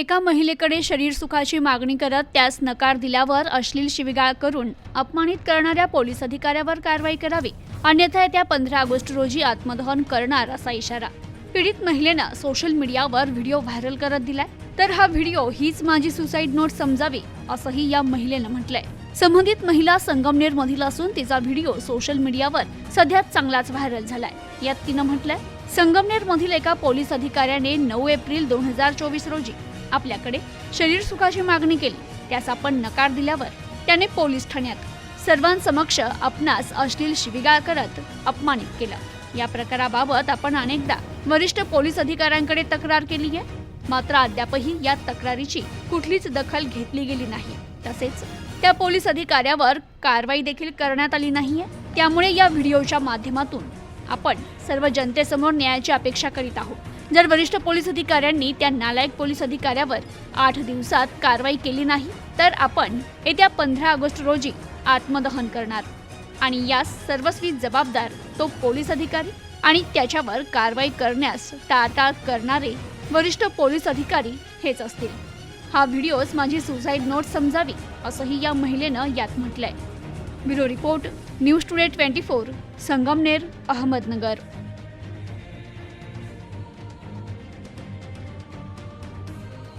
एका महिलेकडे शरीर सुखाची मागणी करत त्यास नकार दिल्यावर अश्लील शिवीगाळ करून अपमानित करणाऱ्या पोलीस अधिकाऱ्यावर कारवाई करावी. अन्यथा येत्या पंधरा ऑगस्ट रोजी आत्मदहन करणार असा इशारा. पीडित महिलेनं सोशल मीडियावर व्हिडिओ व्हायरल करत दिलाय. तर हा व्हिडिओ हीच माझी सुसाईड नोट समजावी असंही या महिलेनं म्हटलंय. संबंधित महिला संगमनेर मधील असून तिचा व्हिडिओ सोशल मीडियावर सध्या चांगलाच व्हायरल झालाय यात तिनं म्हटलंय. संगमनेर मधील एका पोलीस अधिकाऱ्याने नऊ एप्रिल दोन हजार चोवीस रोजी आपल्याकडे शरीर सुखाची मागणी केली. त्यास आपण नकार दिल्यावर त्याने पोलीस ठाण्यात सर्वांसमक्ष आपणास अश्लील शिविगाळ करत अपमानित केलं. या प्रकाराबाबत आपण अनेकदा वरिष्ठ पोलीस अधिकाऱ्यांकडे तक्रार केली आहे. मात्र अद्यापही या तक्रारीची कुठलीच दखल घेतली गेली नाही. तसेच त्या पोलीस अधिकाऱ्यावर कारवाई देखील करण्यात आली नाहीये. त्यामुळे या व्हिडिओच्या माध्यमातून आपण सर्व जनतेसमोर न्यायाची अपेक्षा करीत आहोत. जर वरिष्ठ पोलीस अधिकाऱ्यांनी त्या नालायक पोलीस अधिकाऱ्यावर आठ दिवसात कारवाई केली नाही तर आपण येत्या पंधरा ऑगस्ट रोजी आत्मदहन करणार. आणि यास सर्वस्वी जबाबदार तो पोलीस अधिकारी आणि त्याच्यावर कारवाई करण्यास टाळाटाळ करणारे वरिष्ठ पोलीस अधिकारी हेच असतील. हा व्हिडिओज माझी सुसाईड नोट समजावी असंही या महिलेनं यात म्हटलंय. Bureau report news today twenty four Sangamner Ahmednagar.